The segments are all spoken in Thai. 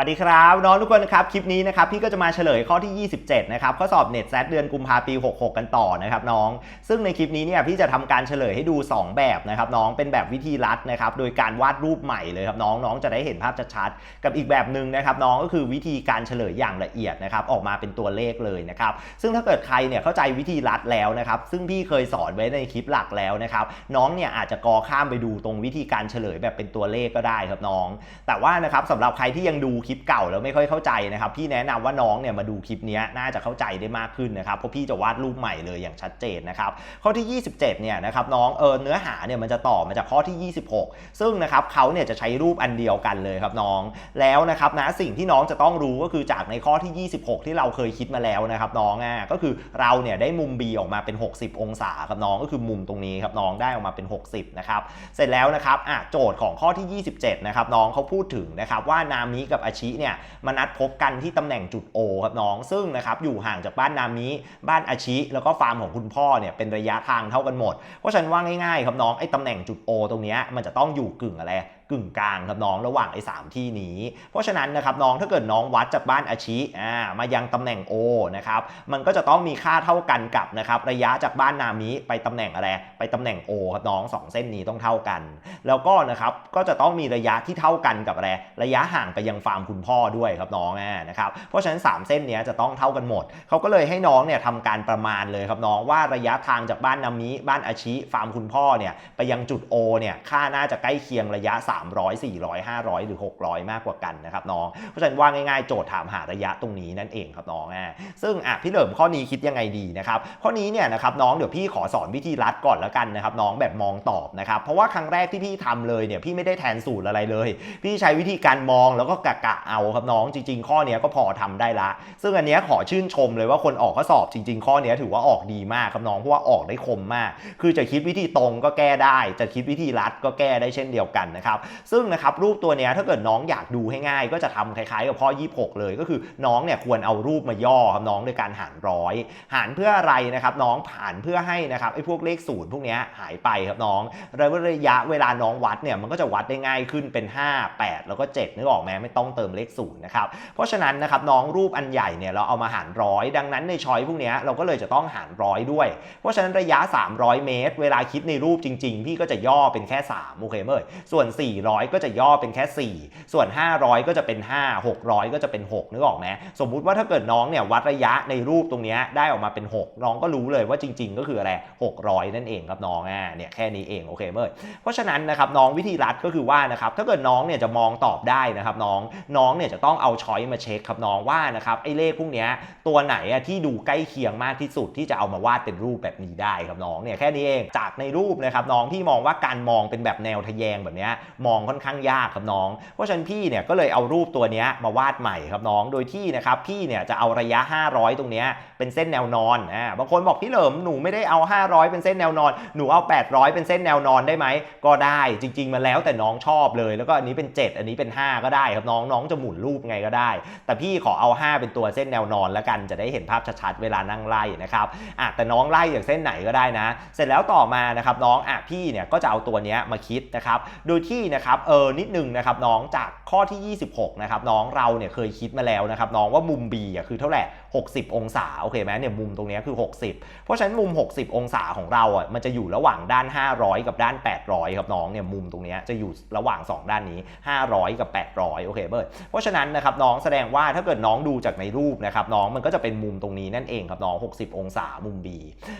วัสดีครับน้องทุกคนนะครับคลิปนี้นะครับพี่ก็จะมาเฉลยข้อที่ 27 นะครับข้อสอบเน็ตแซดเดือนกุมภาปี 66 กันต่อนะครับน้อง ซึ่งในคลิปนี้เนี่ยพี่จะทำการเฉลยให้ดู 2 แบบนะครับน้องเป็นแบบวิธีรัดนะครับโดยการวาดรูปใหม่เลยครับน้องน้องจะได้เห็นภาพชัดๆกับอีกแบบหนึ่งนะครับน้องก็คือวิธีการเฉลยอย่างละเอียดนะครับออกมาเป็นตัวเลขเลยนะครับซึ่งถ้าเกิดใครเนี่ยเข้าใจวิธีรัดแล้วนะครับซึ่งพี่เคยสอนไว้ในคลิปหลักแล้วนะครับน้องเนี่ยอาจจะกอข้ามไปดูตรงวิธีการเฉลยแบบเป็นตัวเลขก็ได้ครับน้อง แต่ว่านะครับสำหรับใครที่ยังดูคลิปเก่าแล้วไม่ค่อยเข้าใจนะครับพี่แนะนำว่าน้องเนี่ยมาดูคลิปนี้น่าจะเข้าใจได้มากขึ้นนะครับเพราะพี่จะวาดรูปใหม่เลยอย่างชัดเจนนะครับข้อที่ 27เนี่ยนะครับน้องเออเนื้อหาเนี่ยมันจะต่อมาจากข้อที่ 26 ซึ่งนะครับเขาเนี่ยจะใช้รูปอันเดียวกันเลยครับน้อง แล้วนะครับนะสิ่งที่น้องจะต้องรู้ก็คือจากในข้อที่ 26 ที่เราเคยคิดมาแล้วนะครับน้องอะก็คือเราเนี่ยได้มุม B ออกมาเป็น 60 องศาครับน้องก็คือมุมตรงนี้ครับน้องได้ออกมาเป็น 60นะครับเสร็จแล้วนะครับอะโจทย์ของข้อที่ 27นะครับน้องเขาพูดถึงนะครับว่านามิกับอาชิเนี่ยมานัดพบกันที่ตำแหน่งจุด O ครับน้องซึ่งนะครับอยู่ห่างจากบ้านนามิบ้านอาชิ แล้วก็ฟาร์มของคุณพ่อเนี่ยเป็นระยะทางเท่ากันหมด เพราะฉะนั้นว่าง่ายๆครับน้องไอ้ตำแหน่งจุด O ตรงนี้มันจะต้องอยู่กึ่งอะไร กึ่งกลางครับน้องระหว่างไอ้สามที่นี้ เพราะฉะนั้นนะครับน้องถ้าเกิดน้องวัดจากบ้านอาชิอ่ามายังตำแหน่ง O นะครับมันก็จะต้องมีค่าเท่ากันกับนะครับระยะจากบ้านนามิไปตำแหน่งอะไรไปตำแหน่ง O ครับน้องสองเส้นนี้ต้องเท่ากัน แล้วก็นะครับก็จะต้องมีระยะที่เท่ากันกับอะไรระยะห่างไปยังฟาร์มคุณพ่อด้วยครับน้องอ่านะครับเพราะฉะนั้น 3 เส้นนี้จะต้องเท่ากันหมดเขาก็เลยให้น้องเนี่ยทำการประมาณเลยครับน้องว่าระยะทางจากบ้านนามิบ้านอาชิฟาร์มคุณพ่อเนี่ยไปยังจุด O เนี่ยค่าน่าจะใกล้เคียงระยะ300 400 500 หรือ 600 มากกว่ากันนะครับน้อง เพราะฉะนั้นว่าง่ายๆ โจทย์ถามหาระยะตรงนี้นั่นเองครับน้องอะซึ่งอะพี่เหลิมข้อนี้คิดยังไงดีนะครับข้อนี้เนี่ยนะครับน้องเดี๋ยวพี่ขอสอนวิธีรัดก่อนแล้วกันนะครับน้องแบบมองตอบนะครับเพราะว่าครั้งแรกที่พี่ทำเลยเนี่ยพี่ไม่ได้แทนสูตรอะไรเลย พี่ใช้วิธีการมองแล้วก็กะกะเอาครับน้องจริง ๆ ข้อนี้ก็พอทำได้ละ ซึ่งอันนี้ขอชื่นชมเลยว่าคนออกข้อสอบจริง ๆ ข้อนี้ถือว่าออกดีมากครับน้องเพราะว่าออกได้คมมาก คือจะคิดวิธีตรงก็แก้ได้ จะคิดวิธีรัดก็แก้ได้เช่นเดียวกันนะครับซึ่งนะครับรูปตัวเนี้ยถ้าเกิดน้องอยากดูให้ง่าย ก็จะทำคล้ายๆกับข้อ 26 เลยก็คือน้องเนี่ยควรเอารูปมาย่อครับน้องโดยการหารร้อยหารเพื่ออะไรนะครับน้องผ่านเพื่อให้นะครับไอ้พวกเลขศูนย์พวกนี้หายไปครับน้องระยะเวลาน้องวัดเนี่ยมันก็จะวัดได้ง่ายขึ้นเป็น 5 8 แล้วก็7นึกออกไหมไม่ต้องเติมเลขศูนย์นะครับเพราะฉะนั้นนะครับน้องรูปอันใหญ่เนี่ยเราเอามาหารร้อยดังนั้นในช้อยพวกนี้เราก็เลยจะต้องหารร้อยด้วย เพราะฉะนั้นระยะ 300 เมตร เวลาคิดในรูปจริง ๆ พี่ก็จะย่อเป็นแค่3โอเคเมื่อส่วน400 ก็จะย่อเป็นแค่ 4 ส่วน 500 ก็จะเป็น 5 600 ก็จะเป็น 6 นึกออกไหมสมมุติว่าถ้าเกิดน้องเนี่ยวัดระยะในรูปตรงนี้ได้ออกมาเป็น 6 น้องก็รู้เลยว่าจริง ๆ ก็คืออะไร 600 นั่นเองครับน้องอะเนี่ยแค่นี้เองโอเคเมื่อเพราะฉะนั้นนะครับน้องวิธีรัดก็คือว่านะครับถ้าเกิดน้องเนี่ยจะมองตอบได้นะครับน้องน้องเนี่ยจะต้องเอาช้อยมาเช็คครับน้องว่านะครับไอ้เลขพวกนี้ตัวไหนอะที่ดูใกล้เคียงมากที่สุดที่จะเอามาวาดเป็นรูปแบบนี้ได้ครับน้องเนี่ยแค่นี้เองจากในรูปนะครับน้องพี่มองว่าการมองเป็นแบบแนวทะแยงแบบนี้ยมองค่อนข้างยากครับน้อง เพราะฉะนั้นพี่เนี่ยก็เลยเอารูปตัวนี้มาวาดใหม่ครับน้อง โดยที่นะครับพี่เนี่ยจะเอาระยะ 500 ตรงนี้เป็นเส้นแนวนอนอ่าบางคนบอกพี่เหลิมหนูไม่ได้เอา 500 เป็นเส้นแนวนอน หนูเอา 800 เป็นเส้นแนวนอนได้ไหมก็ได้จริง ๆ มันแล้วแต่น้องชอบเลย แล้วก็อันนี้เป็น 7 อันนี้เป็น 5 ก็ได้ครับน้องน้องจะหมุนรูปไงก็ได้ แต่พี่ขอเอา 5 เป็นตัวเส้นแนวนอนแล้วกันจะได้เห็นภาพชัดๆเวลานั่งไล่นะครับอะแต่น้องไล่อย่างเส้นไหนก็ได้นะ เสร็จแล้วต่อมานะครับน้องอะพี่เนี่ยก็จะเอาตัวนี้มาคิดนะครับโดยที่นะครับเออนิดหนึ่งนะครับน้องจากข้อที่ 26นะครับน้องเราเนี่ยเคยคิดมาแล้วนะครับน้องว่ามุม B อะคือเท่าไหร่60 องศาโอเคไหมเนี่ยมุมตรงนี้คือ 60 เพราะฉะนั้นมุม 60 องศาของเราอะมันจะอยู่ระหว่างด้าน 500 กับด้าน 800 ครับน้องเนี่ยมุมตรงนี้จะอยู่ระหว่าง 2 ด้านนี้ 500 กับ 800โอเคเบิร์ดเพราะฉะนั้นนะครับน้องแสดงว่าถ้าเกิดน้องดูจากในรูปนะครับน้องมันก็จะเป็นมุมตรงนี้นั่นเองครับน้อง 60 องศามุม B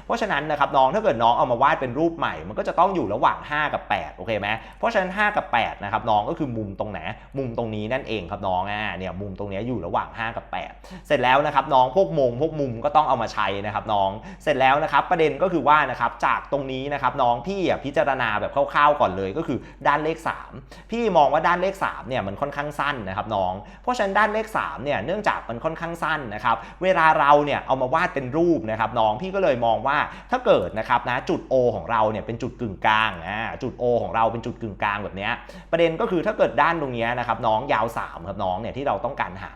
เพราะฉะนั้นนะครับน้องถ้าเกิดน้องเอามาวาดเป็นรูปใหม่ มันก็จะต้องอยู่ระหว่าง 5 กับ 8 โอเคไหมเพราะฉะนั้น 5 กับ 8 นะครับน้องก็คือมุมตรงไหนมุมตรงนี้นั่นเองครับน้องอ่าเนี่ยมุมตรงนี้อยู่ระหว่าง 5 กับ 8 เสร็จแล้วนะครับน้อง้องพวกมงพวกมุมก็ต้องเอามาใช้นะครับน้องเสร็จแล้วนะครับประเด็นก็คือว่านะครับจากตรงนี้นะครับน้องพี่พิจารณาแบบคร่าวๆก่อนเลยก็คือด้านเลข 3 พี่มองว่าด้านเลข3เนี่ยมันค่อนข้างสั้นนะครับน้องเพราะฉะนั้นด้านเลข3เนี่ยเนื่องจากมันค่อนข้างสั้นนะครับเวลาเราเนี่ยเอามาวาดเป็นรูปนะครับน้องพี่ก็เลยมองว่าถ้าเกิดนะครับนะจุด O ของเราเนี่ยเป็นจุดกึ่งกลางอ่าจุด O ของเราเป็นจุดกึ่งกลางแบบนี้นี้ยประเด็นก็คือถ้าเกิดด้านตรงเนี้ยนะครับน้องยาว3ครับน้องเนี่ยที่เราต้องการหา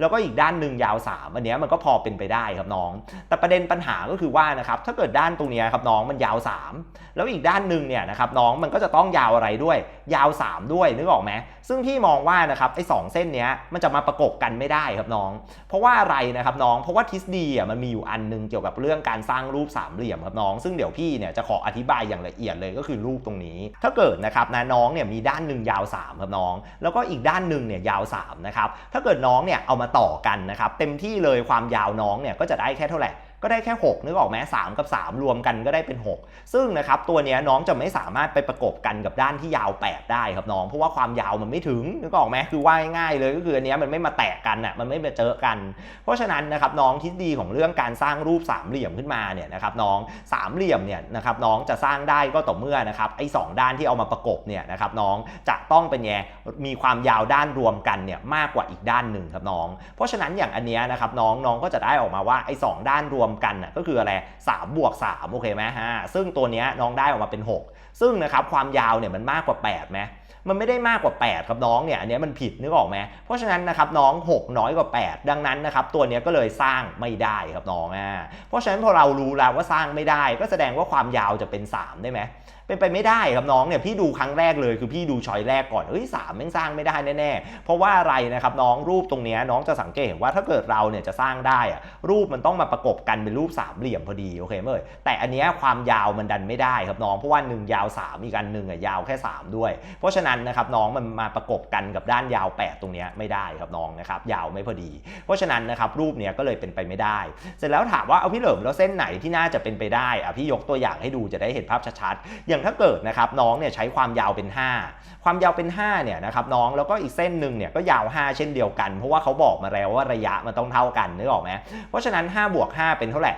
แล้วก็อีกด้านหนึ่งยาว3อันเนี้ยมันก็พอเป็นไปได้ครับน้อง แต่ประเด็นปัญหาก็คือว่านะครับถ้าเกิดด้านตรงนี้ครับน้องมันยาว 3 แล้วอีกด้านหนึ่งเนี่ยนะครับน้องมันก็จะต้องยาวอะไรด้วย ยาว 3 ด้วยนึกออกไหม ซึ่งพี่มองว่านะครับไอ้สองเส้นเนี้ยมันจะมาประกบกันไม่ได้ครับน้อง เพราะว่าอะไรนะครับน้อง เพราะว่าทฤษฎีอะมันมีอยู่อันหนึงเกี่ยวกับเรื่องการสร้างรูปสามเหลี่ยมครับน้อง ซึ่งเดี๋ยวพี่เนี่ยจะขออธิบายอย่างละเอียดเลยก็คือรูปตรงนี้ ถ้าเกิดนะครับนะน้องเนี่ยมีด้านหนึ่งยาว3ครับน้อง แล้วก็อีกด้านหนึ่งเนี่ยยาว3นะครับถ้าเกิดน้องเนี่ยเอามาต่อกันนะครับเต็มที่เลยความยาวน้องเนี่ยก็จะได้แค่เท่าไหร่ ก็ได้แค่ 6 นึกออกไหม3กับ 3 รวมกันก็ได้เป็น 6 ซึ่งนะครับตัวนี้น้องจะไม่สามารถไปประกบกันกับด้านที่ยาว 8 ได้ครับน้อง เพราะว่าความยาวมันไม่ถึงนึกออกไหมคือว่าง่ายเลยก็คืออันนี้มันไม่มาแตะกันอะมันไม่มาเจอกัน เพราะฉะนั้นนะครับน้องทฤษฎีของเรื่องการสร้างรูปสามเหลี่ยมขึ้นมาเนี่ยนะครับน้องสามเหลี่ยมเนี่ยนะครับน้องจะสร้างได้ก็ต่อเมื่อนะครับไอ้สองด้านที่เอามาประกบเนี่ยนะครับน้องจะต้องเป็นไงมีความยาวด้านรวมกันเนี่ยมากกว่าอีกด้านหนึ่งครับน้อง เพราะฉะนั้นอย่างอันเนี้ยนะครับน้องน้องก็จะได้ออกมาว่าไอ้สด้านรวมกันน่ะก็คืออะไร3บวก3โอเคไหมฮะซึ่งตัวเนี้ยน้องได้ออกมาเป็น 6 ซึ่งนะครับความยาวเนี่ยมันมากกว่า8ไหมมันไม่ได้มากกว่า 8 ครับน้องเนี่ยอันนี้มันผิดนึกออกไหมเพราะฉะนั้นนะครับน้อง 6 น้อยกว่า 8 ดังนั้นนะครับตัวนี้ก็เลยสร้างไม่ได้ครับน้องอ่าเพราะฉะนั้นพอเรารู้แล้วว่าสร้างไม่ได้ ก็แสดงว่าความยาวจะเป็น 3 ได้ไหม เป็นไปไม่ได้ครับน้องเนี่ยพี่ดูครั้งแรกเลยคือพี่ดูชอยแรกก่อนเฮ้ยสามแม่งสร้างไม่ได้แน่ๆเพราะว่าอะไรนะครับน้องรูปตรงเนี้ยน้องจะสังเกตว่าถ้าเกิดเราเนี่ยจะสร้างได้อะรูปมันต้องมาประกบกันเป็นรูปสามเหลี่ยมพอดีโอเคไหมแต่อันเนี้ยความยาวมันดันไม่ได้ครับน้องเพราะว่าหนึ่งยาว 3 อีกอันหนึ่งอะยาวแค่ 3 ด้วย เพราะฉะนั้นนะครับน้องมันมาประกบกันกับด้านยาว 8 ตรงเนี้ยไม่ได้ครับน้องนะครับยาวไม่พอดี เพราะฉะนั้นนะครับรูปเนี้ยก็เลยเป็นไปไม่ได้ เสร็จแล้วถามว่าเอาพี่เหลิมแล้วเส้นไหนที่น่าจะเป็นไปได้อะพี่ยกตัวอย่างให้ดูจะได้เห็นภาพชัดๆอย่างถ้าเกิดนะครับน้องเนี่ยใช้ความยาวเป็น 5 ความยาวเป็น 5เนี่ยนะครับน้องแล้วก็อีกเส้นหนึ่งเนี่ยก็ยาว 5 เช่นเดียวกัน เพราะว่าเขาบอกมาแล้วว่าระยะมันต้องเท่ากันนึกออกไหมเพราะฉะนั้น5บวก5เป็นเท่าไหร่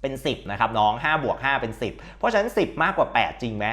เป็น 10 นะครับน้อง5บวก5เป็น 10 เพราะฉะนั้น 10 มากกว่า 8 จริงไหม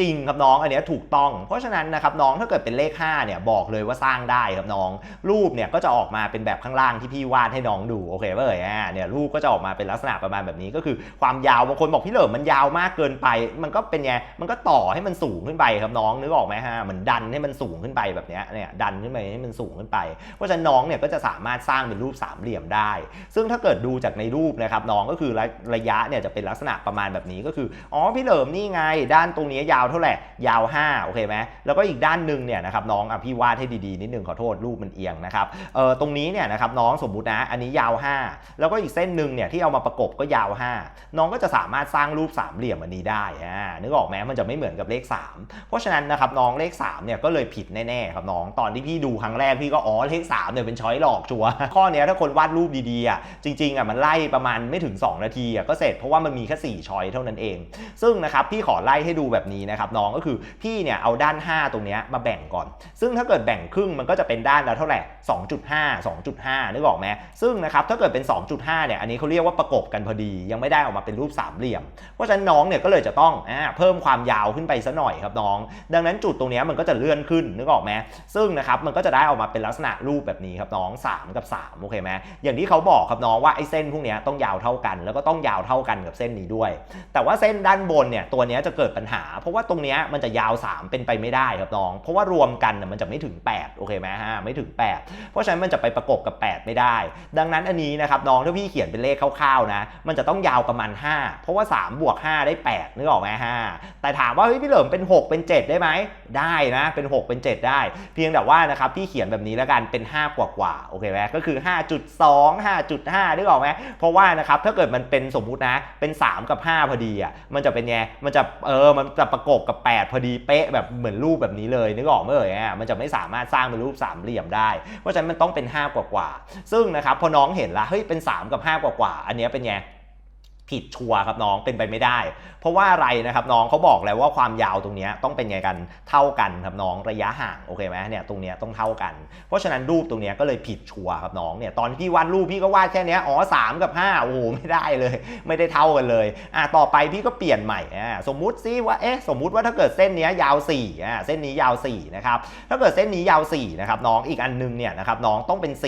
จริงครับน้องอันนี้ถูกต้อง เพราะฉะนั้นนะครับน้องถ้าเกิดเป็นเลข5เนี่ยบอกเลยว่าสร้างได้ครับน้อง รูปเนี่ยก็จะออกมาเป็นแบบข้างล่างที่พี่วาดให้น้องดูโอเคเอ่ยอ่าเนี่ยรูปก็จะออกมาเป็นลักษณะประมาณแบบนี้ก็คือความยาวบางคนบอกพี่เหลิมมันยาวมากเกินไป มันก็เป็นไงมันก็ต่อให้มันสูงขึ้นไปครับน้องนึกออกไหมฮะเหมือนดันให้มันสูงขึ้นไปแบบนี้เนี่ยดันขึ้นไปให้มันสูงขึ้นไป เพราะฉะนั้นน้องเนี่ยก็จะสามารถสร้างเป็นรูปสามเหลี่ยมได้ ซึ่งถ้าเกิดดูจากในรูปนะครับน้องก็คือระระยะเนี่ยจะเป็นลักษณะประมาณแบบนี้ก็คืออ๋อพี่เหลิมนี่ไง ด้านตรงนี้ยาวเท่าไหร่ ยาว 5 โอเคไหมแล้วก็อีกด้านหนึ่งเนี่ยนะครับน้องอะพี่วาดให้ดีๆนิดนึงขอโทษรูปมันเอียงนะครับเออตรงนี้เนี่ยนะครับน้องสมมุตินะอันนี้ยาว 5 แล้วก็อีกเส้นหนึ่งเนี่ยที่เอามาประกบก็ยาว 5 น้องก็จะสามารถสร้างรูปสามเหลี่ยมอันนี้ได้อ่านึกออกไหมมันจะไม่เหมือนกับเลข 3 เพราะฉะนั้นนะครับน้องเลข3เนี่ยก็เลยผิดแน่ๆครับน้องตอนที่พี่ดูครั้งแรกพี่ก็อ๋อเลข3เนี่ยเป็นช้อยหลอกชัวข้อนี้ถ้าคนวาดรูปดีๆอะจริงๆอะมันไล่ประมาณไม่ถึง 2 นาทีอะก็เสร็จเพราะว่ามันมีแค่4ช้อยเท่านั้นเอง ซึ่งนะครับพี่ขอไล่ให้ดูแบบนี้นะครับน้องก็คือพี่เนี่ยเอาด้าน 5 ตรงนี้มาแบ่งก่อน ซึ่งถ้าเกิดแบ่งครึ่งมันก็จะเป็นด้านละเท่าไหร่2.5 2.5นึกออกไหมซึ่งนะครับถ้าเกิดเป็น 2.5เนี่ยอันนี้เขาเรียกว่าประกบกันพอดียังไม่ได้ออกมาเป็นรูปสามเหลี่ยม เพราะฉะนั้นน้องเนี่ยก็เลยจะต้องอ่าเพิ่มความยาวขึ้นไปซะหน่อยครับน้อง ดังนั้นจุดตรงนี้มันก็จะเลื่อนขึ้นนึกออกไหมซึ่งนะครับมันก็จะได้ออกมาเป็นลักษณะรูปแบบนี้ครับน้อง 3 กับ3โอเคไหมอย่างที่เขาบอกครับน้องว่าไอ้เส้นพวกนี้ต้องยาวเท่ากัน แล้วก็ต้องยาวเท่ากันกับเส้นนี้ด้วย แต่ว่าเส้นด้านบนเนี่ยตัวนี้จะเกิดปัญหาเพราะว่าาตรงเนี้ยมันจะยาว 3 เป็นไปไม่ได้ครับน้อง เพราะว่ารวมกันน่ะมันจะไม่ถึง 8 โอเคไหมฮะไม่ถึง 8 เพราะฉะนั้นมันจะไปประกบกับ 8 ไม่ได้ ดังนั้นอันนี้นะครับน้องถ้าพี่เขียนเป็นเลขคร่าวๆนะ มันจะต้องยาวประมาณ 5 เพราะว่า 3 บวก 5 ได้ 8 นึกออกไหมฮะแต่ถามว่าเฮ้ยพี่เหลิมเป็น 6 เป็น 7 ได้ไหม ได้นะเป็น 6 เป็น 7 ได้ เพียงแต่ว่านะครับพี่เขียนแบบนี้แล้วกันเป็น 5 กว่ากว่าโอเคไหมก็คือ 5.2 5.5นึกออกไหมเพราะว่านะครับถ้าเกิดมันเป็นสมมุตินะเป็น 3 กับ 5 พอดีอะมันจะเป็นไงมันจะเออมันจะประกบกับ 8 พอดีเป๊ะแบบเหมือนรูปแบบนี้เลยนึกออกไหมเอ่ยอะมันจะไม่สามารถสร้างเป็นรูปสามเหลี่ยมได้ เพราะฉะนั้นมันต้องเป็น 5 กว่ากว่าๆซึ่งนะครับพอน้องเห็นละเฮ้ยเป็น 3 กับ 5 กว่ากว่าๆอันนี้เป็นไง ผิดชัวร์ครับน้องเป็นไปไม่ได้ เพราะว่าอะไรนะครับน้องเขาบอกแล้วว่าความยาวตรงนี้ต้องเป็นไงกันเท่ากันครับน้องระยะห่างโอเคไหมเนี่ยตรงนี้ต้องเท่ากัน เพราะฉะนั้นรูปตรงนี้ก็เลยผิดชัวร์ครับน้องเนี่ยตอนที่พี่วาดรูปพี่ก็วาดแค่นี้อ๋อสามกับ5โอ้โหไม่ได้เลย ไม่ได้เท่ากันเลยอะต่อไปพี่ก็เปลี่ยนใหม่อะสมมุติซิว่าเอ๊ะสมมุติว่าถ้าเกิดเส้นเนี้ยยาว4อะเส้นนี้ยาว4นะครับถ้าเกิดเส้นนี้ยาว4นะครับน้องอีกอันนึงเนี่ยนะครับน้องต้องเป็น4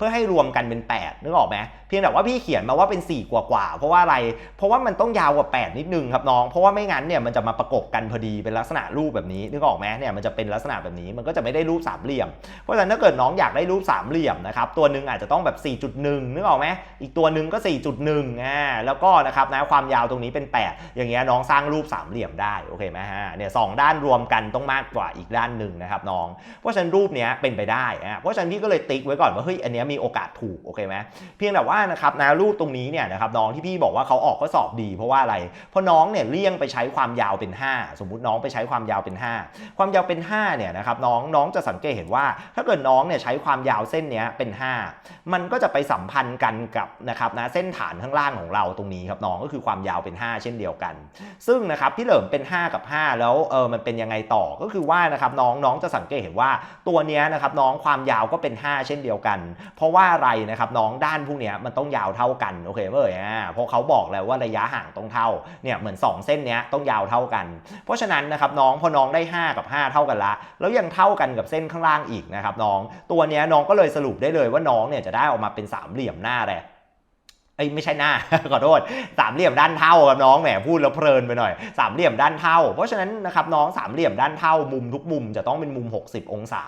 พื่อให้รวมกันเป็น 8นึกออกไหม เพียงแต่ว่าพี่เขียนมาว่าเป็น 4 กว่ากว่าเพราะว่าอะไร เพราะว่ามันต้องยาวกว่า 8 นิดนึงครับน้อง เพราะว่าไม่งั้นเนี่ยมันจะมาประกบกันพอดีเป็นลักษณะรูปแบบนี้นึกออกไหมเนี่ยมันจะเป็นลักษณะแบบนี้มันก็จะไม่ได้รูปสามเหลี่ยม เพราะฉะนั้นถ้าเกิดน้องอยากได้รูปสามเหลี่ยมนะครับตัวหนึ่งอาจจะต้องแบบ 4.1 นึกออกไหมอีกตัวหนึ่งก็ 4.1อ่าแล้วก็นะครับนะความยาวตรงนี้เป็น 8 อย่างเงี้ยน้องสร้างรูปสามเหลี่ยมได้โอเคไหมฮะเนี่ยสองด้านรวมกันต้องมากกว่าอีกด้านหนึ่งนะครับน้อง เพราะฉะนั้นรูปเนี้ยเป็นไปได้อะเพราะฉะนั้นพี่ก็เลยติ๊กไว้ก่อนว่าเฮ้ยอันเนี้ยมีโอกาสถูกโอเคไหมเพียงแต่ว่านะครับนะรูปตรงนี้เนี่ยนะครับน้องที่พี่บอกว่าเขาออกข้อสอบดี เพราะว่าอะไร เพราะน้องเนี่ยเลี่ยงไปใช้ความยาวเป็น 5 สมมุติน้องไปใช้ความยาวเป็น 5 ความยาวเป็น5เนี่ยนะครับน้องน้องจะสังเกตเห็นว่า ถ้าเกิดน้องเนี่ยใช้ความยาวเส้นเนี้ยเป็น 5 มันก็จะไปสัมพันธ์กันกับนะครับนะเส้นฐานข้างล่างของเราตรงนี้ครับน้องก็คือความยาวเป็น 5 เช่นเดียวกัน ซึ่งนะครับพี่เหลิมเป็น 5 กับ 5 แล้วเออมันเป็นยังไงต่อก็คือว่านะครับน้องน้องจะสังเกตเห็นว่าตัวเนี้ยนะครับน้องความยาวก็เป็น 5 เช่นเดียวกัน เพราะว่าอะไรนะครับน้องด้านพวกเนี้ยมันต้องยาวเท่ากันโอเคเว้ยอ่าเพราะเขาบอกแล้วว่าระยะห่างต้องเท่าเนี่ยเหมือน 2 เส้นเนี้ยต้องยาวเท่ากัน เพราะฉะนั้นนะครับน้องพอน้องได้ 5 กับ 5 เท่ากันละ แล้วยังเท่ากันกับเส้นข้างล่างอีกนะครับน้องตัวเนี้ยน้องก็เลยสรุปได้เลยว่าน้องเนี่ยจะได้ออกมาเป็นสามเหลี่ยมหน้าแหละ เอ้ยไม่ใช่หน้า ขอโทษสามเหลี่ยมด้านเท่าครับน้องแหมพูดแล้วเพลินไปหน่อยสามเหลี่ยมด้านเท่า เพราะฉะนั้นนะครับน้องสามเหลี่ยมด้านเท่ามุมทุกมุมจะต้องเป็นมุม 60 องศา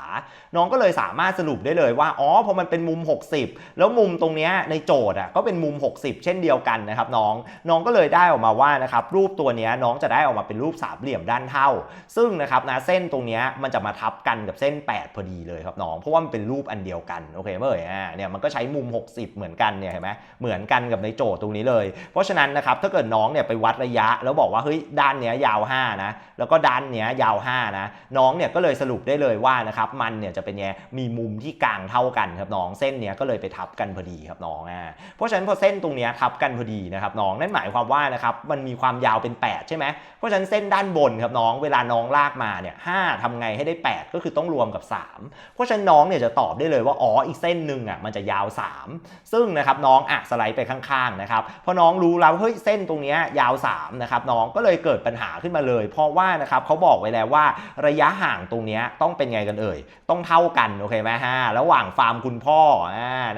น้องก็เลยสามารถสรุปได้เลยว่าอ๋อพอมันเป็นมุม 60 แล้วมุมตรงนี้ในโจทย์อะก็เป็นมุม 60 เช่นเดียวกันนะครับน้องน้องก็เลยได้ออกมาว่านะครับรูปตัวนี้น้องจะได้ออกมาเป็นรูปสามเหลี่ยมด้านเท่า ซึ่งนะครับนะเส้นตรงนี้มันจะมาทับกันกับเส้น 8 พอดีเลยครับน้องเพราะว่ามันเป็นรูปอันเดียวกันโอเคเมื่อไหร่เนี่ยมันก็ใช้มุม 60 เหมือนกันเนี่ยเห็นไหมเหมือนกันกับในโจทย์ตรงนี้เลย เพราะฉะนั้นนะครับถ้าเกิดน้องเนี่ยไปวัดระยะ แล้วบอกว่าเฮ้ยด้านเนี้ยยาว 5 นะ แล้วก็ด้านเนี้ยยาว 5 นะ น้องเนี่ยก็เลยสรุปได้เลยว่านะครับมันเนี่ยจะเป็นไงมีมุมที่กลางเท่ากันครับน้องเส้นเนี้ยก็เลยไปทับกันพอดีครับน้องอ่าเพราะฉะนั้นพอเส้นตรงเนี้ยทับกันพอดีนะครับน้องนั่นหมายความว่านะครับมันมีความยาวเป็น 8 ใช่ไหมเพราะฉะนั้นเส้นด้านบนครับน้องเวลาน้องลากมาเนี่ยห้าทำไงให้ได้ 8 ก็คือต้องรวมกับ 3 เพราะฉะนั้นน้องเนี่ยจะตอบได้เลยว่าอ๋ออีกเส้นหนึ่งอะมันจะยาว 3 ซึ่งนะครับน้องอะสไลด์ไปข้างๆนะครับพอน้องรู้แล้วเฮ้ยเส้นตรงนี้ยาว3นะครับน้องก็เลยเกิดปัญหาขึ้นมาเลย เพราะว่านะครับเขาบอกไว้แล้วว่าระยะห่างตรงนี้ต้องเป็นไงกันเอ่ยต้องเท่ากันโอเคไหมฮะระหว่างฟาร์มคุณพ่อ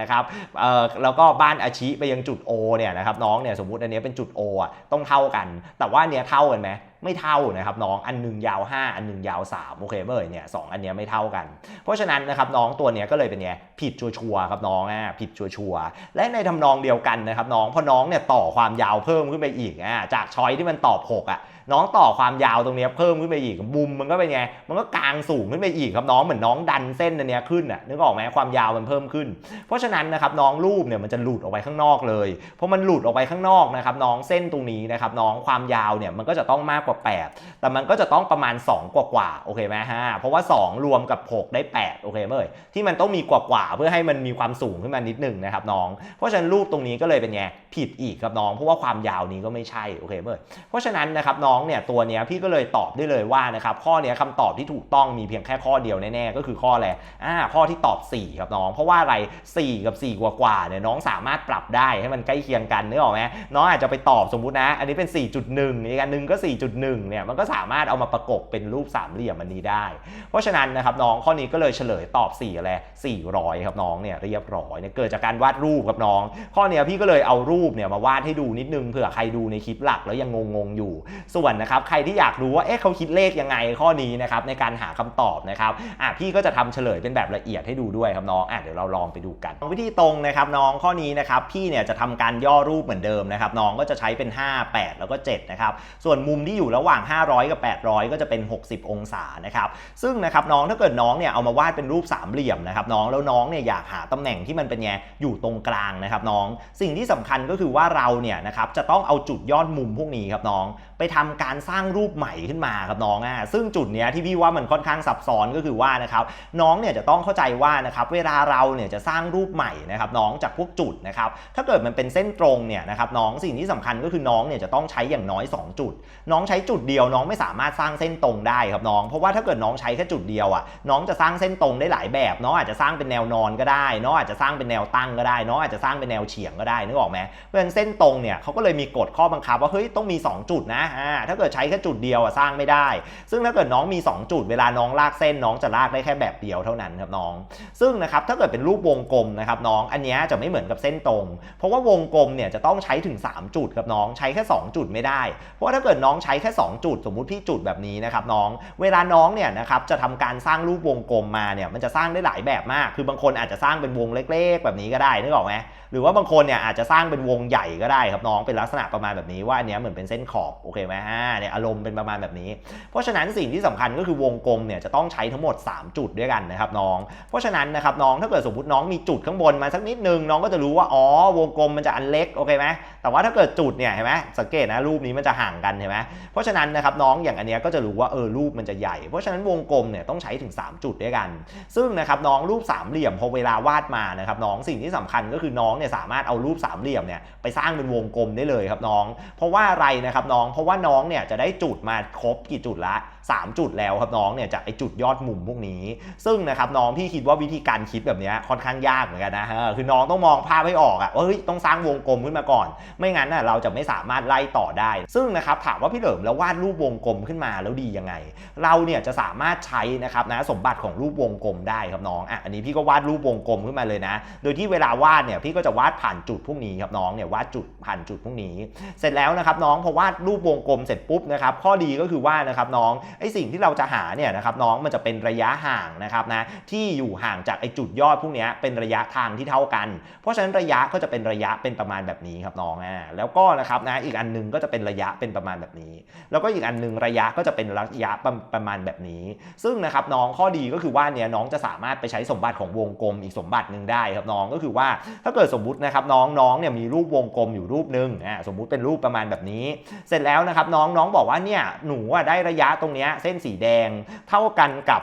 นะครับเอ่อแล้วก็บ้านอาชิไปยังจุด O เนี่ยนะครับน้องเนี่ยสมมติอันนี้เป็นจุด O อะต้องเท่ากัน แต่ว่าเนี้ยเท่ากันไหม ไม่เท่านะครับน้องอันหนึ่งยาว 5 อันหนึ่งยาว3โอเคเบอร์เนี่ยสองอันเนี้ยไม่เท่ากัน เพราะฉะนั้นนะครับน้องตัวเนี้ยก็เลยเป็นไงผิดชัวร์ครับน้องอะผิดชัวร์และในทำนองเดียวกันนะครับน้องพอน้องเนี่ยต่อความยาวเพิ่มขึ้นไปอีกอะจากช้อยที่มันตอบ6อะ น้องต่อความยาวตรงนี้เพิ่มขึ้นไปอีกมุมมันก็เป็นไงมันก็กางสูงขึ้นไปอีกครับน้องเหมือนน้องดันเส้นอันนี้ขึ้นอะนึกออกไหมความยาวมันเพิ่มขึ้น เพราะฉะนั้นนะครับน้องรูปเนี่ยมันจะหลุดออกไปข้างนอกเลยเพราะมันหลุดออกไปข้างนอกนะครับน้องเส้นตรงนี้นะครับน้องความยาวเนี่ยมันก็จะต้องมากกว่า 8 แต่มันก็จะต้องประมาณ 2 กว่ากว่าโอเคไหมฮะเพราะว่า 2 รวมกับ 6 ได้ 8 โอเคเมื่อยที่มันต้องมีกว่ากว่าเพื่อให้มันมีความสูงขึ้นมานิดหนึ่งนะครับน้อง เพราะฉะนั้นรูปตรงนี้ก็เลยเป็นไงผิดอีกครับน้อง เพราะว่าความยาวนี้ก็ไม่ใช่โอเคเมื่อยเพราะฉะนั้นนะครับน้ององเนี่ยตัวเนี้ยพี่ก็เลยตอบได้เลยว่านะครับข้อเนี้ยคำตอบที่ถูกต้องมีเพียงแค่ข้อเดียวแน่ๆก็คือข้ออะไรอ่าข้อที่ตอบ 4 ครับน้อง เพราะว่าอะไร 4 กับ 4 กว่าๆเนี่ยน้องสามารถปรับได้ให้มันใกล้เคียงกันนึกออกไหมน้องอาจจะไปตอบสมมุตินะ อันนี้เป็น 4.1อีกอันหนึ่งก็ 4.1เนี่ยมันก็สามารถเอามาประกบเป็นรูปสามเหลี่ยมอันนี้ได้ เพราะฉะนั้นนะครับน้องข้อนี้ก็เลยเฉลยตอบ4อะไร400 ครับน้องเนี่ยเรียบร้อยเนี่ยเกิดจากการวาดรูปครับน้อง ข้อเนี้ยพี่ก็เลยเอารูปเนี่ยมาวาดให้ดูนิดนึงเผื่อใครดูในคลิปหลักแล้วยังงงๆอยู่ส่วนนะครับใครที่อยากรู้ว่าเอ๊ะเขาคิดเลขยังไงข้อนี้นะครับในการหาคำตอบนะครับอะพี่ก็จะทำเฉลยเป็นแบบละเอียดให้ดูด้วยครับน้องอะเดี๋ยวเราลองไปดูกันวิธีตรงนะครับน้องข้อนี้นะครับพี่เนี่ยจะทำการย่อรูปเหมือนเดิมนะครับน้องก็จะใช้เป็น 5 8 แล้วก็7นะครับส่วนมุมที่อยู่ระหว่าง 500 กับ 800 ก็จะเป็น 60 องศานะครับซึ่งนะครับน้องถ้าเกิดน้องเนี่ยเอามาวาดเป็นรูปสามเหลี่ยมนะครับน้องแล้วน้องเนี่ยอยากหาตำแหน่งที่มันเป็นไงอยู่ตรงกลางนะครับน้อง สิ่งที่สำคัญก็คือว่าเราเนี่ยนะครับจะต้องเอาจุดยอดมุมพวกนี้ครับน้องไปทำการสร้างรูปใหม่ขึ้นมาครับน้องอะซึ่งจุดเนี้ยที่พี่ว่ามันค่อนข้างซับซ้อนก็คือว่านะครับน้องเนี่ยจะต้องเข้าใจว่านะครับเวลาเราเนี่ยจะสร้างรูปใหม่นะครับน้องจากพวกจุดนะครับถ้าเกิดมันเป็นเส้นตรงเนี่ยนะครับน้องสิ่งที่สำคัญก็คือน้องเนี่ยจะต้องใช้อย่างน้อย 2 จุด น้องใช้จุดเดียวน้องไม่สามารถสร้างเส้นตรงได้ครับน้อง เพราะว่าถ้าเกิดน้องใช้แค่จุดเดียวอะน้องจะสร้างเส้นตรงได้หลายแบบน้องอาจจะสร้างเป็นแนวนอนก็ได้น้องอาจจะสร้างเป็นแนวตั้งก็ได้น้องอาจจะสร้างเป็นแนวเฉียงก็ได้นึกออกไหมเพราะฉะนั้นเส้นตรงเนี่ยเขาก็เลยมีกฎข้อบังคับว่าเฮ้ยต้องมี 2 จุดนะอ่าถ้าเกิดใช้แค่จุดเดียวสร้างไม่ได้ ซึ่งถ้าเกิดน้องมี 2 จุดเวลาน้องลากเส้นน้องจะลากได้แค่แบบเดียวเท่านั้นครับน้อง ซึ่งนะครับถ้าเกิดเป็นรูปวงกลมนะครับน้องอันนี้จะไม่เหมือนกับเส้นตรง เพราะว่าวงกลมเนี่ยจะต้องใช้ถึง 3 จุดครับน้องใช้แค่ 2 จุดไม่ได้ เพราะว่าถ้าเกิดน้องใช้แค่ 2 จุด สมมุติพี่จุดแบบนี้นะครับน้อง เวลาน้องเนี่ยนะครับจะทำการสร้างรูปวงกลมมาเนี่ยมันจะสร้างได้หลายแบบมาก คือบางคนอาจจะสร้างเป็นวงเล็ก ๆ แบบนี้ก็ได้นึกออกไหมหรือว่าบางคนเนี่ยอาจจะสร้างเป็นวงใหญ่ก็ได้ครับน้องเป็นลักษณะประมาณแบบนี้ว่าอันเนี้ยเหมือนเป็นเส้นขอบโอเคไหมฮะเนี่ยอารมณ์เป็นประมาณแบบนี้ เพราะฉะนั้นสิ่งที่สำคัญก็คือวงกลมเนี่ยจะต้องใช้ทั้งหมด 3 จุดด้วยกันนะครับน้อง เพราะฉะนั้นนะครับน้องถ้าเกิดสมมติน้องมีจุดข้างบนมาสักนิดนึงน้องก็จะรู้ว่าอ๋อวงกลมมันจะอันเล็กโอเคไหมแต่ว่าถ้าเกิดจุดเนี่ยเห็นไหมสังเกตนะรูปนี้มันจะห่างกันเห็นไหมเพราะฉะนั้นนะครับน้องอย่างอันเนี้ยก็จะรู้ว่าเออรูปมันจะใหญ่ เพราะฉะนั้นวงกลมเนี่ยต้องใช้ถึง 3 จุดด้วยกัน ซึ่งนะครับน้องรูปสามเหลี่ยมพอเวลาวาดมานะครับน้องสิ่งที่สำคัญก็คือน้องเนี่ยสามารถเอารูปสามเหลี่ยมเนี่ยไปสร้างเป็นวงกลมได้เลยครับน้อง เพราะว่าอะไรนะครับน้อง เพราะว่าน้องเนี่ยจะได้จุดมาครบกี่จุดละ 3 จุดแล้วครับน้องเนี่ยจากไอจุดยอดมุมพวกนี้ ซึ่งนะครับน้องพี่คิดว่าวิธีการคิดแบบนี้ค่อนข้างยากเหมือนกันนะฮะคือน้องต้องมองภาพให้ออกอะว่าเฮ้ยต้องสร้างวงกลมขึ้นมาก่อน ไม่งั้นน่ะเราจะไม่สามารถไล่ต่อได้ ซึ่งนะครับถามว่าพี่เหลิมแล้ววาดรูปวงกลมขึ้นมาแล้วดียังไง เราเนี่ยจะสามารถใช้นะครับนะสมบัติของรูปวงกลมได้ครับน้องอะอันนี้พี่ก็วาดรูปวงกลมขึ้นมาเลยนะ โดยที่เวลาวาดเนี่ยพี่ก็จะวาดผ่านจุดพวกนี้ครับน้องเนี่ยวาดจุดผ่านจุดพวกนี้ เสร็จแล้วนะครับน้องพอวาดรูปวงกลมเสร็จปุ๊บนะครับข้อดีก็คือว่านะครับน้องไอสิ่งที่เราจะหาเนี่ยนะครับน้องมันจะเป็นระยะห่างนะครับนะที่อยู่ห่างจากไอจุดยอดพวกนี้เป็นระยะทางที่เท่ากัน เพราะฉะนั้นระยะก็จะเป็นระยะเป็นประมาณแบบนี้ครับน้องอ่าแล้วก็นะครับนะอีกอันหนึงก็จะเป็นระยะเป็นประมาณแบบนี้ แล้วก็อีกอันหนึงระยะก็จะเป็นระยะประประมาณแบบนี้ ซึ่งนะครับน้องข้อดีก็คือว่าเนี่ยน้องจะสามารถไปใช้สมบัติของวงกลมอีกสมบัติหนึ่งได้ครับน้องก็คือว่าถ้าเกิดสมมตินะครับน้องน้องเนี่ยมีรูปวงกลมอยู่รูปหนึ่งอ่าสมมุติเป็นรูปประมาณแบบนี้ เสร็จแล้วนะครับน้องน้องบอกว่าเนี่ยหนูอะได้ระยะตรงเนี้เส้นสีแดงเท่ากันกับ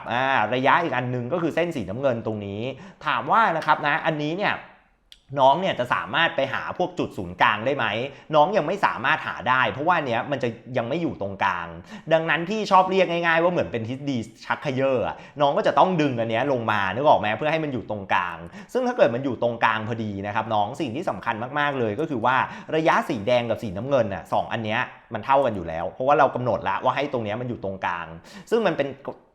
ระยะอีกอันหนึงก็คือเส้นสีน้ำเงินตรงนี้ ถามว่านะครับนะอันนี้เนี่ยน้องเนี่ยจะสามารถไปหาพวกจุดศูนย์กลางได้ไหม น้องยังไม่สามารถหาได้ เพราะว่าเนี้ยมันจะยังไม่อยู่ตรงกลาง ดังนั้นพี่ชอบเรียกง่ายๆ ว่าเหมือนเป็นทฤษฎีชักเขยออะน้องก็จะต้องดึงอันเนี้ยลงมานึกออกไหมเพื่อให้มันอยู่ตรงกลาง ซึ่งถ้าเกิดมันอยู่ตรงกลางพอดีนะครับน้องสิ่งที่สำคัญมากๆเลยก็คือว่าระยะสีแดงกับสีน้ำเงินอะสองอันเนี้ย มันเท่ากันอยู่แล้ว เพราะว่าเรากำหนดแล้วว่าให้ตรงนี้มันอยู่ตรงกลาง ซึ่งมันเป็น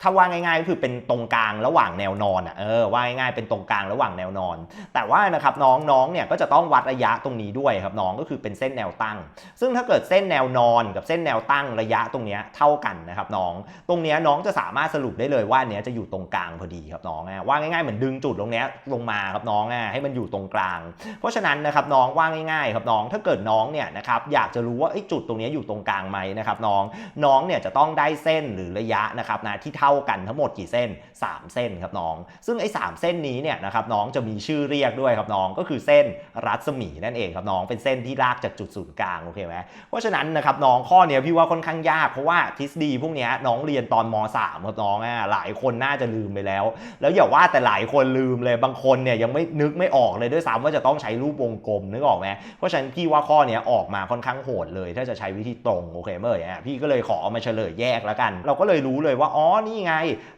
ถ้าว่าง่ายๆก็คือเป็นตรงกลางระหว่างแนวนอนอะเออว่าง่ายๆเป็นตรงกลางระหว่างแนวนอน แต่ว่านะครับน้องน้องเนี่ยก็จะต้องวัดระยะตรงนี้ด้วยครับน้องก็คือเป็นเส้นแนวตั้ง ซึ่งถ้าเกิดเส้นแนวนอนกับเส้นแนวตั้งระยะตรงนี้เท่ากันนะครับน้อง ตรงนี้น้องจะสามารถสรุปได้เลยว่าเนี้ยจะอยู่ตรงกลางพอดีครับน้องว่าง่ายๆเหมือนดึงจุดตรงเนี้ยลงมาครับน้องให้มันอยู่ตรงกลาง เพราะฉะนั้นนะครับน้องว่าง่ายๆครับน้องถ้าเกิดน้องเนี่ยนะครับอยากจะรู้ว่าไอ้จุดตรงนี้ยอยู่ตรงกลางไหมนะครับน้องน้องเนี่ยจะต้องได้เส้นหรือระยะนะครับนะที่เท่ากันทั้งหมดกี่เส้น 3 เส้นครับน้อง ซึ่งไอ้สเส้นนี้เนี่ยนะครับน้องจะมีชื่อเรียกด้วยครับน้องก็คือเส้นรัศมีนั่นเองครับน้องเป็นเส้นที่ลากจากจุดศูนย์กลางโอเคไหมเพราะฉะนั้นนะครับน้องข้อเนี้ยพี่ว่าค่อนข้างยากเพราะว่าทฤษฎีพวกเนี้ยน้องเรียนตอนม .3 ครับน้องอะหลายคนน่าจะลืมไปแล้ว แล้วอย่าว่าแต่หลายคนลืมเลยบางคนเนี่ยยังไม่นึกไม่ออกเลยด้วยซ้ำว่าจะต้องใช้รูปวงกลมนึกออกไหมเพราะฉะนั้นพี่ว่าข้อเนี้ยออกมาค่อนข้างโหดเลย ถ้าจะใช้วิธีตรงโอเคเมื่อไหร่พี่ก็เลยขอมาเฉลยแยกแล้วกัน เราก็เลยรู้เลยว่าอ๋อนี่ไง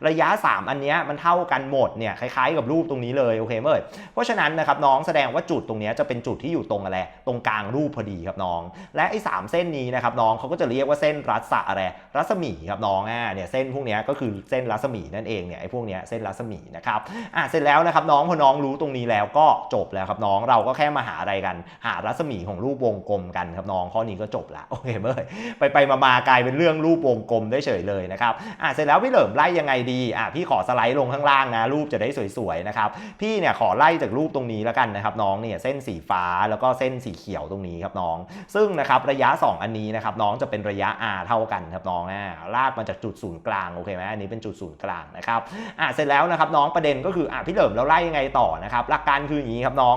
ระยะ 3 อันเนี้ยมันเท่ากันหมดเนี่ยคล้ายๆกับรูปตรงนี้เลยโอเคเมื่อร่เพราะฉะนั้นนะครับน้องแสดงว่าจุดตรงเนี้ยจะเป็นจุดที่อยู่ตรงอะไรตรงกลางรูปพอดีครับน้อง และไอ้สามเส้นนี้นะครับน้องเขาก็จะเรียกว่าเส้นรัศอะไรรัศมีครับน้องอ่าเนี่ยเส้นพวกเนี้ยก็คือเส้นรัศมีนั่นเองเนี่ยไอ้พวกเนี้ยเส้นรัศมีนะครับอะเสร็จแล้วนะครับน้องพอน้องรู้ตรงนี้แล้วก็จบแล้วครับน้องเราก็แค่มาหาอะไรกัน หารัศมีของรูปวงกลมกันครับน้องข้อนี้ก็จบละโอเคเมื่อไปไปมามากลายเป็นเรื่องรูปวงกลมได้เฉยเลยนะครับอะเสร็จแล้วพี่เหลิมไล่ยังไงดีอะพี่ขอสไลด์ลงข้างล่างนะ รูปจะได้สวยๆนะครับพี่เนี่ยขอไล่จากรูปตรงนี้แล้วกันนะครับน้องเนี่ยเส้นสีฟ้าแล้วก็เส้นสีเขียวตรงนี้ครับน้อง ซึ่งนะครับระยะ 2 อันนี้นะครับน้องจะเป็นระยะ r เท่ากันครับน้องอ่าลากมาจากจุดศูนย์กลางโอเคไหมอันนี้เป็นจุดศูนย์กลางนะครับอะเสร็จแล้วนะครับน้องประเด็นก็คืออะพี่เหลิมแล้วไล่ยังไงต่อนะครับหลักการคืออย่างนี้ครับน้อง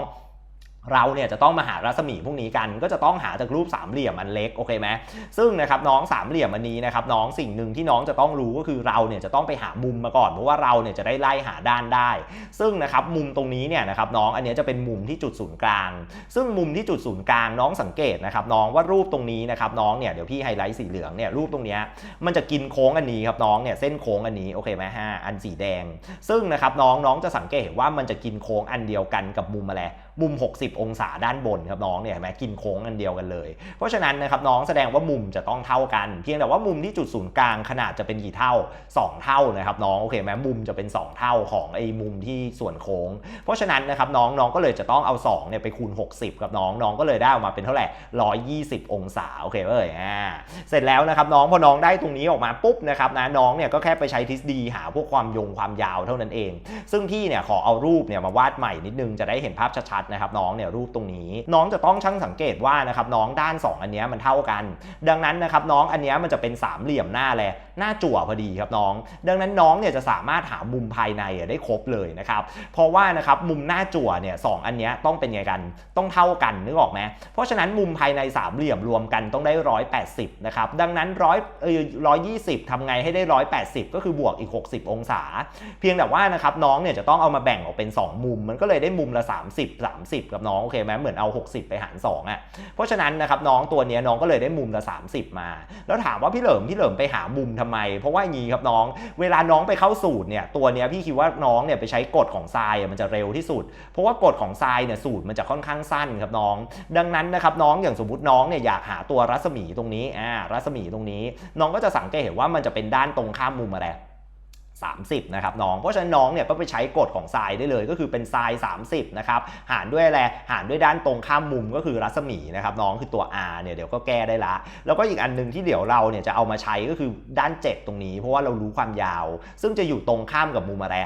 เราเนี่ยจะต้องมาหารัศมีพวกนี้กัน ก็จะต้องหาจากรูปสามเหลี่ยมอันเล็กโอเคไหมซึ่งนะครับน้องสามเหลี่ยมอันนี้นะครับน้องสิ่งหนึ่งที่น้องจะต้องรู้ก็คือเราเนี่ยจะต้องไปหามุมมาก่อนเพราะว่าเราเนี่ยจะได้ไล่หาด้านได้ ซึ่งนะครับมุมตรงนี้เนี่ยนะครับน้องอันนี้จะเป็นมุมที่จุดศูนย์กลาง ซึ่งมุมที่จุดศูนย์กลางน้องสังเกตนะครับน้องว่ารูปตรงนี้นะครับน้องเนี่ยเดี๋ยวพี่ไฮไลท์สีเหลืองเนี่ยรูปตรงเนี้ยมันจะกินโค้งอันนี้ครับน้องเนี่ยเส้นโค้งอันนี้โอเคไหมฮะอันสีแดง ซึ่งนะครับน้องน้องจะสังเกตเห็นว่ามันจะกินโค้งอันเดียวกันกับมุมอะไร มุม 60 องศาด้านบนครับน้องเนี่ยเห็นไหมกินโค้งอันเดียวกันเลย เพราะฉะนั้นนะครับน้องแสดงว่ามุมจะต้องเท่ากัน เพียงแต่ว่ามุมที่จุดศูนย์กลางขนาดจะเป็นกี่เท่า 2 เท่านะครับน้องโอเคไหมมุมจะเป็น 2 เท่าของไอ้มุมที่ส่วนโค้ง เพราะฉะนั้นนะครับน้องน้องก็เลยจะต้องเอา2เนี่ยไปคูณ 60 กับน้องน้องก็เลยได้ออกมาเป็นเท่าไหร่ 120 องศาโอเคเอ้ยอ่าเสร็จแล้วนะครับน้องพอน้องได้ตรงนี้ออกมาปุ๊บนะครับนะน้องเนี่ยก็แค่ไปใช้ทฤษฎีหาพวกความยงความยาวเท่านั้นเอง ซึ่งพี่เนี่ยขอเอารูปเนี่ยมาวาดใหม่นิดนึงจะได้เห็นภาพชัดๆนะครับน้องเนี่ยรูปตรงนี้ น้องจะต้องช่างสังเกตว่านะครับน้องด้าน 2 อันนี้มันเท่ากัน ดังนั้นนะครับน้องอันนี้มันจะเป็นสามเหลี่ยมหน้าแลหน้าจั่วพอดีครับน้อง ดังนั้นน้องเนี่ยจะสามารถหามุมภายในได้ครบเลยนะครับเพราะว่านะครับมุมหน้าจั่วเนี่ยสองอันนี้ต้องเป็นไงกันต้องเท่ากันนึกออกไหมเพราะฉะนั้นมุมภายในสามเหลี่ยมรวมกันต้องได้ 180นะครับดังนั้นร้อยเออร้อยยี่สิบทำไงให้ได้ 180 ก็คือบวกอีก 60 องศา เพียงแต่ว่านะครับน้องเนี่ยจะต้องเอามาแบ่งออกเป็น 2 มุม มันก็เลยได้มุมละ 30 30 กับน้องโอเคไหมเหมือนเอา 60 ไปหาร 2อะเพราะฉะนั้นนะครับน้องตัวนี้น้องก็เลยได้มุมละ 30 มา แล้วถามว่าพี่เหลิมพี่เหลิมไปหามุมทำไม เพราะว่าอย่างนี้ครับน้อง เวลาน้องไปเข้าสูตรเนี่ยตัวนี้พี่คิดว่าน้องเนี่ยไปใช้กฎของทรายมันจะเร็วที่สุด เพราะว่ากฎของทรายเนี่ยสูตรมันจะค่อนข้างสั้นครับน้อง ดังนั้นนะครับน้องอย่างสมมติน้องเนี่ยอยากหาตัวรัศมีตรงนี้อ่ารัศมีตรงนี้ น้องก็จะสังเกตเห็นว่ามันจะเป็นด้านตรงข้ามมุมอะไร 30นะครับน้อง เพราะฉะนั้นน้องเนี่ยก็ไปใช้กฎของทรายได้เลยก็คือเป็นทราย 30นะครับหารด้วยอะไรหารด้วยด้านตรงข้ามมุมก็คือรัศมีนะครับน้องคือตัว r เนี่ยเดี๋ยวก็แก้ได้ละ แล้วก็อีกอันหนึงที่เดี๋ยวเราเนี่ยจะเอามาใช้ก็คือด้าน 7 ตรงนี้ เพราะว่าเรารู้ความยาว ซึ่งจะอยู่ตรงข้ามกับมุมอะไร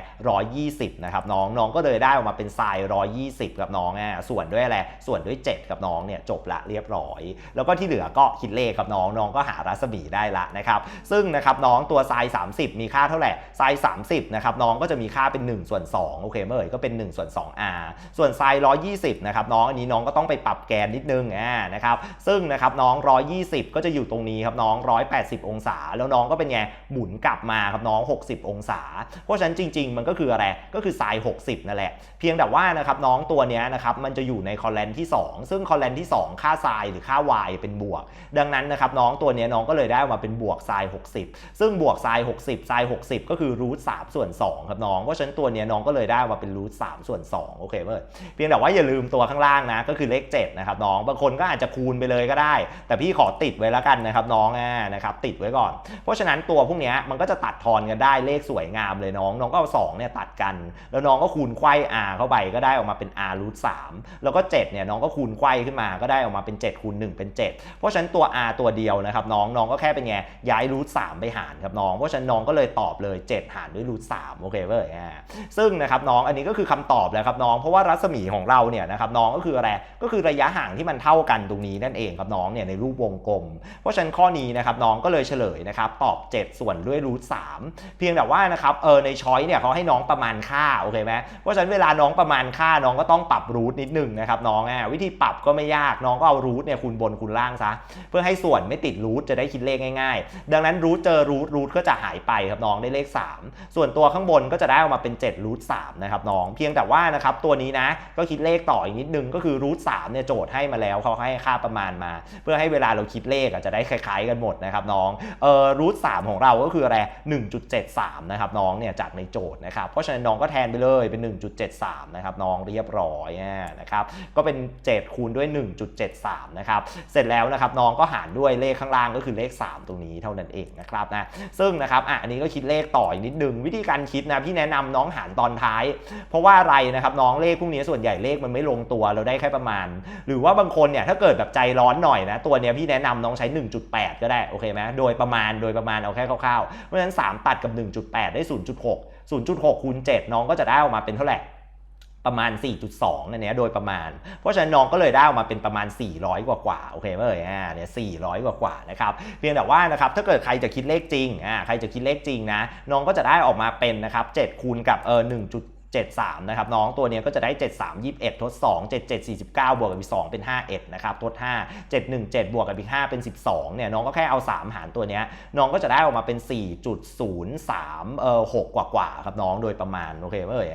120นะครับน้องน้องก็เลยได้ออกมาเป็นทราย 120 กับน้องอะส่วนด้วยอะไรส่วนด้วย 7 กับน้องเนี่ยจบละเรียบร้อย แล้วก็ที่เหลือก็คิดเลขกับน้องน้องก็หารัศมีได้ละนะครับซึ่งนะครับน้องตัวทราย 30 มีค่าเท่าไหร่ทราย30นะครับน้องก็จะมีค่าเป็น 1 ส่วน2โอเคเมื่อไหร่ก็เป็น 1 ส่วน 2r ส่วนทราย120นะครับน้องอันนี้น้องก็ต้องไปปรับแกนนิดนึงอ่านะครับซึ่งนะครับน้อง 120 ก็จะอยู่ตรงนี้ครับน้อง 180 องศา แล้วน้องก็เป็นไงหมุนกลับมาครับน้อง 60 องศา เพราะฉะนั้นจริง ๆ มันก็คืออะไรก็คือทราย60 นั่นแหละ เพียงแต่ว่านะครับน้องตัวนี้นะครับมันจะอยู่ในคอลเลนที่ 2 ซึ่งคอลเลนที่ 2 ค่าทรายหรือค่า y เป็นบวก ดังนั้นนะครับน้องตัวนี้น้องก็เลยได้มาเป็นบวกทราย60 ซึ่งบวกทราย60ทราย60 ก็คือรูท3ส่วน2ครับน้อง เพราะฉะนั้นตัวเนี้ยน้องก็เลยได้มาเป็นรูท3ส่วน2โอเคเมื่อเพียงแต่ว่าอย่าลืมตัวข้างล่างนะ ก็คือเลข7นะครับน้อง บางคนก็อาจจะคูณไปเลยก็ได้ แต่พี่ขอติดไว้แล้วกันนะครับน้องอ่านะครับติดไว้ก่อน เพราะฉะนั้นตัวพวกเนี้ยมันก็จะตัดทอนกันได้เลขสวยงามเลยน้อง น้องก็เอา2เนี่ยตัดกัน แล้วน้องก็คูณไขว้ r เข้าไปก็ได้ออกมาเป็น r รูท3แล้วก็7เนี่ยน้องก็คูณไขว้ขึ้นมาก็ได้ออกมาเป็น7คูณ1เป็น 7 เพราะฉะนั้นตัว r ตัวเดียวนะครับน้องน้องก็แค่เป็นไงย้ายรูท3ไปหารครับน้อง เพราะฉะนั้นน้องก็เลยตอบเลย 7หารด้วยรูท3โอเคเว้ยอ่าซึ่งนะครับน้องอันนี้ก็คือคำตอบแล้วครับน้องเพราะว่ารัศมีของเราเนี่ยนะครับน้องก็คืออะไรก็คือระยะห่างที่มันเท่ากันตรงนี้นั่นเองครับน้องเนี่ยในรูปวงกลม เพราะฉะนั้นข้อนี้นะครับน้องก็เลยเฉลยนะครับตอบ 7 ส่วนด้วยรูท3เพียงแต่ว่านะครับเออในช้อยเนี่ยเขาให้น้องประมาณค่าโอเคไหมเพราะฉะนั้นเวลาน้องประมาณค่าน้องก็ต้องปรับรูทนิดนึงนะครับน้องอะวิธีปรับก็ไม่ยากน้องก็เอารูทเนี่ยคูณบนคูณล่างซะเพื่อให้ส่วนไม่ติดรูทจะได้คิดเลขง่าย ๆ ดังนั้นรูทเจอรูทรูทก็จะหายไปครับน้องได้เลข3ส่วนตัวข้างบนก็จะได้ออกมาเป็น7รูท3นะครับน้องเพียงแต่ว่านะครับตัวนี้นะก็คิดเลขต่ออีกนิดนึงก็คือรูท3เนี่ยโจทย์ให้มาแล้วเขาให้ค่าประมาณมา เพื่อให้เวลาเราคิดเลขอะจะได้คล้ายๆกันหมดนะครับน้องเออรูท3ของเราก็คืออะไร 1.73 นะครับน้องเนี่ยจากในโจทย์นะครับเพราะฉะนั้นน้องก็แทนไปเลยเป็น 1.73 นะครับน้องเรียบร้อยอ่านะครับก็เป็น 7 คูณด้วย 1.73 นะครับเสร็จแล้วนะครับน้องก็หารด้วยเลขข้างล่างก็คือเลข 3 ตรงนี้เท่านั้นเองนะครับนะซึ่งนะครับอะอันนี้ก็คิดเลขต่ออีกนิดนึง วิธีการคิดนะพี่แนะนำน้องหารตอนท้าย เพราะว่าอะไรนะครับน้องเลขพวกนี้ส่วนใหญ่เลขมันไม่ลงตัวเราได้แค่ประมาณ หรือว่าบางคนเนี่ยถ้าเกิดแบบใจร้อนหน่อยนะตัวเนี้ยพี่แนะนำน้องใช้ 1.8 ก็ได้โอเคไหมโดยประมาณโดยประมาณเอาแค่คร่าวๆเพราะฉะนั้น 3 ตัดกับ 1.8 ได้ 0.6 0.6คูณ7น้องก็จะได้ออกมาเป็นเท่าไหร่ ประมาณ 4.2อันเนี้ยโดยประมาณ เพราะฉะนั้นน้องก็เลยได้ออกมาเป็นประมาณ 400 กว่ากว่าๆโอเคไหมเอ่ยอ่าเนี่ย400 กว่ากว่าๆนะครับเพียงแต่ว่านะครับถ้าเกิดใครจะคิดเลขจริงอ่าใครจะคิดเลขจริงนะน้องก็จะได้ออกมาเป็นนะครับ7คูณกับเออ1 73 นะครับน้องตัวนี้ก็จะได้ 73 21 ทด 2 77 49 บวกกับอีก 2 เป็น 51 นะครับทด 5 717 บวกกับอีก 5 เป็น 12 เนี่ยน้องก็แค่เอา 3 หารตัวนี้น้องก็จะได้ออกมาเป็น 4.03เอ่อ6กว่ากว่าครับน้องโดยประมาณโอเคไหมเอ่ย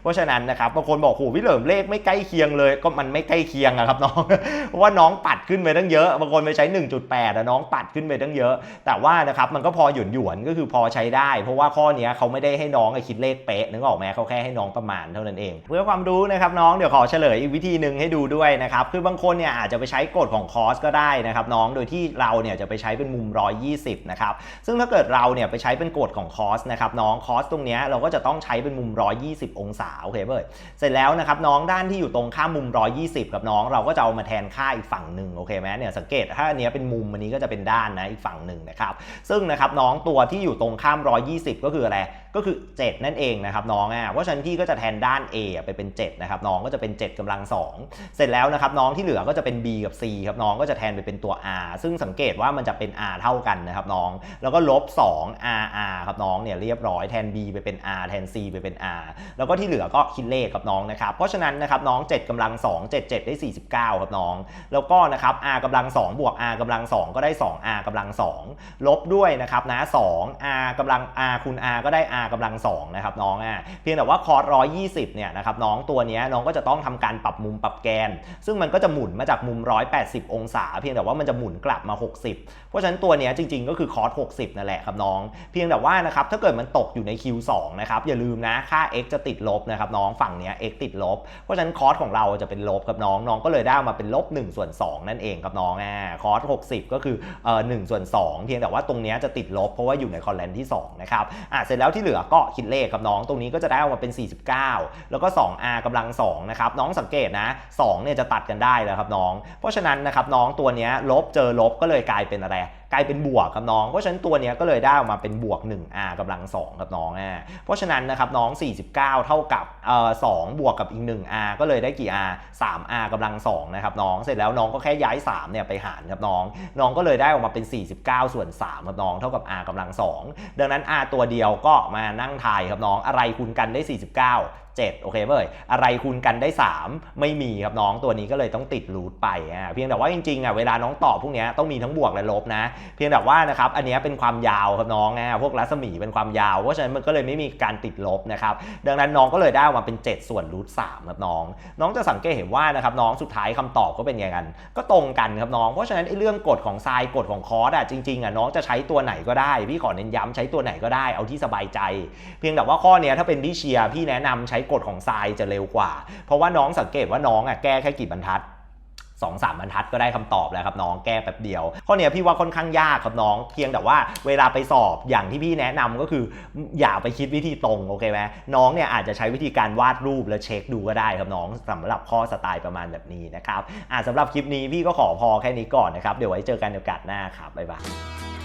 เพราะฉะนั้นนะครับบางคนบอกโหพี่เหลิมเลขไม่ใกล้เคียงเลยก็มันไม่ใกล้เคียงอะครับน้องเพราะว่าน้องปัดขึ้นไปตั้งเยอะบางคนไปใช้ 1.8อะน้องปัดขึ้นไปตั้งเยอะ แต่ว่านะครับมันก็พอหยวนหยวนก็คือพอใช้ได้ เพราะว่าข้อนี้เขาไม่ได้ให้น้องคิดเลขเป๊ะนึกออกไหมเขาแค่ให้น้องประมาณเท่านั้นเอง เพื่อความรู้นะครับน้องเดี๋ยวขอเฉลยอีกวิธีหนึ่งให้ดูด้วยนะครับคือบางคนเนี่ยอาจจะไปใช้กฎของคอสก็ได้นะครับน้องโดยที่เราเนี่ยจะไปใช้เป็นมุม 120 นะครับ ซึ่งถ้าเกิดเราเนี่ยไปใช้เป็นกฎของคอสนะครับน้องคอสตรงเนี้ยเราก็จะต้องใช้เป็นมุม 120 องศาโอเคเบิร์ดเสร็จแล้วนะครับน้องด้านที่อยู่ตรงข้ามมุม 120 กับน้อง เราก็จะเอามาแทนค่าอีกฝั่งหนึ่งโอเคไหมเนี่ยสังเกตถ้าอันนี้เป็นมุมอันนี้ก็จะเป็นด้านนะอีกฝั่งหนึ่งนะครับซึ่งนะครับน้องตัวที่อยู่ตรงข้าม 120 ก็คืออะไร ก็คือ 7 นั่นเองนะครับน้องอะเพราะฉะนั้นพี่ก็จะแทนด้าน A ไปเป็น7นะครับน้องก็จะเป็น 7กำลัง 2 เสร็จแล้วนะครับน้องที่เหลือก็จะเป็น B กับ C ครับน้องก็จะแทนไปเป็นตัว R ซึ่งสังเกตว่ามันจะเป็น R เท่ากันนะครับน้อง แล้วก็ลบ 2 R R ครับน้องเนี่ยเรียบร้อยแทน B ไปเป็น R แทน C ไปเป็น R แล้วก็ที่เหลือก็คิดเลขครับน้องนะครับ เพราะฉะนั้นนะครับน้อง 7กำลัง 2 7 7 ได้ 49 ครับน้อง แล้วก็นะครับ R กำลัง 2 บวก R กำลัง 2 ก็ได้ 2R กำลัง 2 ลบด้วยนะครับนะ 2 R กำลัง R คูณ R ก็ได้ R กำลัง2นะครับน้องอะเพียงแต่ว่าคอร์ส120เนี่ยนะครับน้องตัวนี้น้องก็จะต้องทำการปรับมุมปรับแกน ซึ่งมันก็จะหมุนมาจากมุม 180 องศา เพียงแต่ว่ามันจะหมุนกลับมา 60 เพราะฉะนั้นตัวนี้จริง ๆ ก็คือคอร์ส60 นั่นแหละครับน้อง เพียงแต่ว่านะครับถ้าเกิดมันตกอยู่ใน Q2 นะครับอย่าลืมนะค่า x จะติดลบนะครับน้องฝั่งนี้ x ติดลบ เพราะฉะนั้นคอร์สของเราจะเป็นลบกับน้องน้องก็เลยได้มาเป็นลบ1ส่วน2นั่นเองครับน้องอ่าคอร์ส60 ก็คือเอ่อ1ส่วน2เพียงแต่ว่าตรงนี้จะติดลบเพราะว่าอยู่ในคอลเลนที่2นะครับอะเสร็จแล้วที่เหลือก็คิดเลขครับน้องตรงนี้ก็จะได้ออกมาเป็น 49 แล้วก็ 2r กำลัง2นะครับน้องสังเกตนะ2เนี่ยจะตัดกันได้แล้วครับน้อง เพราะฉะนั้นนะครับน้องตัวนี้ลบเจอลบก็เลยกลายเป็นอะไร กลายเป็นบวกครับน้อง เพราะฉะนั้นตัวเนี้ยก็เลยได้ออกมาเป็นบวก 1r กำลัง2ครับน้องอะเพราะฉะนั้นนะครับน้อง 49 เท่ากับเอ่อ2บวกกับอีก 1r ก็เลยได้กี่ r 3r กำลัง2นะครับน้องเสร็จแล้วน้องก็แค่ย้าย3เนี่ยไปหารครับน้อง น้องก็เลยได้ออกมาเป็น 49 ส่วน3ครับน้องเท่ากับ r กำลัง 2 ดังนั้น r ตัวเดียวก็มานั่งทายครับน้องอะไรคูณกันได้ 49 7 โอเคเว้ยอะไรคูณกันได้ 3 ไม่มีครับน้องตัวนี้ก็เลยต้องติดรูทไปอะเพียงแต่ว่าจริงๆอะเวลาน้องตอบพวกนี้ต้องมีทั้งบวกและลบนะ เพียงแต่ว่านะครับอันนี้เป็นความยาวครับน้องอะพวกรัศมีเป็นความยาว เพราะฉะนั้นมันก็เลยไม่มีการติดลบนะครับดังนั้นน้องก็เลยได้ออกมาเป็น 7 ส่วนรูท3ครับน้อง น้องจะสังเกตเห็นว่านะครับน้องสุดท้ายคำตอบก็เป็นยังไงกัน ก็ตรงกันครับน้อง เพราะฉะนั้นไอ้เรื่องกฎของไซน์กฎของคอร์สอะจริงๆอะน้องจะใช้ตัวไหนก็ได้ พี่ขอเน้นย้ำใช้ตัวไหนก็ได้เอาที่สบายใจ เพียงแต่ว่าข้อเนี้ยถ้าเป็นที่เชียร์พี่แนะนำใช้กฎของไซน์จะเร็วกว่า เพราะว่าน้องสังเกตว่าน้องอะแก้แค่กี่บรรทัดสองสามบรรทัดก็ได้คำตอบแล้วครับน้องแก้แป๊บเดียว ข้อนี้พี่ว่าค่อนข้างยากครับน้อง เพียงแต่ว่าเวลาไปสอบอย่างที่พี่แนะนำก็คือ อย่าไปคิดวิธีตรงโอเคไหมน้องเนี่ยอาจจะใช้วิธีการวาดรูปแล้วเช็คดูก็ได้ครับน้องสำหรับข้อสไตล์ประมาณแบบนี้นะครับอ่าสำหรับคลิปนี้พี่ก็ขอพอแค่นี้ก่อนนะครับเดี๋ยวไว้เจอกันในโอกาสหน้าครับบ๊ายบาย